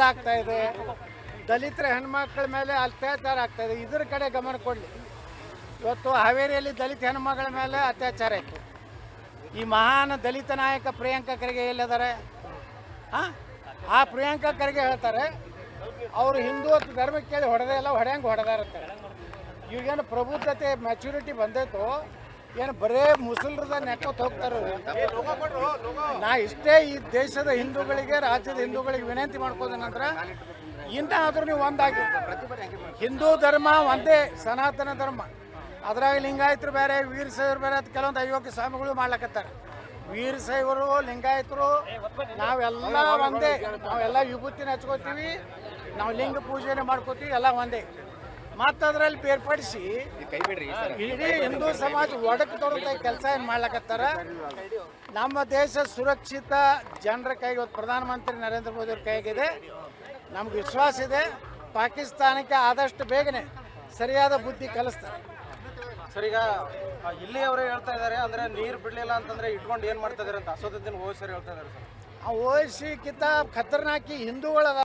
ಆಗ್ತಾ ಇದೆ. ದಲಿತರ ಹೆಣ್ಮಕ್ಳ ಮೇಲೆ ಅತ್ಯಾಚಾರ ಆಗ್ತಾ ಇದೆ. ಇದ್ರ ಕಡೆ ಗಮನ ಕೊಡಲಿ. ಇವತ್ತು ಹಾವೇರಿಯಲ್ಲಿ ದಲಿತ ಹೆಣ್ಮಗಳ ಮೇಲೆ ಅತ್ಯಾಚಾರ ಆಯಿತು ಈ ಮಹಾನ್ ದಲಿತ ನಾಯಕ ಪ್ರಿಯಾಂಕಾ ಖರ್ಗೆ ಎಲ್ಲಿದ್ದಾರೆ? ಆ? ಪ್ರಿಯಾಂಕಾ ಖರ್ಗೆ ಹೇಳ್ತಾರೆ, ಅವರು ಹಿಂದೂ ಧರ್ಮಕ್ಕೆ ಕೇಳಿ ಹೊಡೆದೇ ಇಲ್ಲ, ಹೊಡೆಯಂಗೆ ಹೊಡೆದಾರಂತೆ. ಈಗೇನು ಪ್ರಬುದ್ಧತೆ ಮೆಚುರಿಟಿ ಬಂದೈತೋ ಏನು ಬರೇ ಮುಸಲ್ರದ ನೆಕ್ಕೋತ್ ಹೋಗ್ತಾರೋ? ನಾ ಇಷ್ಟೇ ಈ ದೇಶದ ಹಿಂದೂಗಳಿಗೆ, ರಾಜ್ಯದ ಹಿಂದೂಗಳಿಗೆ ವಿನಂತಿ ಮಾಡ್ಕೋದೇನಂದ್ರೆ ಇನ್ನಾದರೂ ನೀವು ಒಂದಾಗಿ. ಹಿಂದೂ ಧರ್ಮ ಒಂದೇ, ಸನಾತನ ಧರ್ಮ. ಅದ್ರಾಗ ಲಿಂಗಾಯತರು ಬೇರೆ ವೀರಶೈವರು ಬೇರೆ ಅಂತ ಕೆಲವೊಂದು ಅಯೋಗ್ಯ ಸ್ವಾಮಿಗಳು ಮಾಡ್ಲಕತ್ತಾರೆ. ವೀರಶೈವರು ಲಿಂಗಾಯತರು, ನಾವೆಲ್ಲ ಒಂದೇ. ನಾವೆಲ್ಲ ವಿಭೂತಿನ ಹಚ್ಕೋತೀವಿ, ನಾವು ಲಿಂಗ ಪೂಜೆನೇ ಮಾಡ್ಕೋತೀವಿ, ಎಲ್ಲ ಒಂದೇ. ಮತ್ತು ಅದ್ರಲ್ಲಿ ಬೇರ್ಪಡಿಸಿ ಇಡೀ ಹಿಂದೂ ಸಮಾಜ ಒಡಕು ತೊಡಕ ಕೆಲಸ ಏನು ಮಾಡ್ಲಕತ್ತಾರ? ನಮ್ಮ ದೇಶ ಸುರಕ್ಷಿತ ಜನರ ಕೈಗೆ ಇವತ್ತು ಪ್ರಧಾನಮಂತ್ರಿ ನರೇಂದ್ರ ಮೋದಿ ಅವ್ರ ಕೈಗಿದೆ ನಮ್ಗೆ ವಿಶ್ವಾಸ ಇದೆ. ಪಾಕಿಸ್ತಾನಕ್ಕೆ ಆದಷ್ಟು ಬೇಗನೆ ಸರಿಯಾದ ಬುದ್ಧಿ ಕಲಿಸ್ತಾರೆ. ಸರ್ ಈಗ ಇಲ್ಲಿ ಅವರೇ ಹೇಳ್ತಾ ಇದ್ದಾರೆ ಅಂದ್ರೆ ನೀರು ಬಿಡಲಿಲ್ಲ ಅಂತಂದ್ರೆ ಇಟ್ಕೊಂಡು ಏನ್ ಮಾಡ್ತಾ ಇದಾರೆ ಅಂತ? ಅಸೋದಿನ ಓವೈಸಿ ಹೇಳ್ತಾ ಇದ್ದಾರೆ ಸರ್. ಆ ಓಸಿ ಕಿತ್ತ ಖತರ್ನಾಕಿ ಹಿಂದೂಗಳ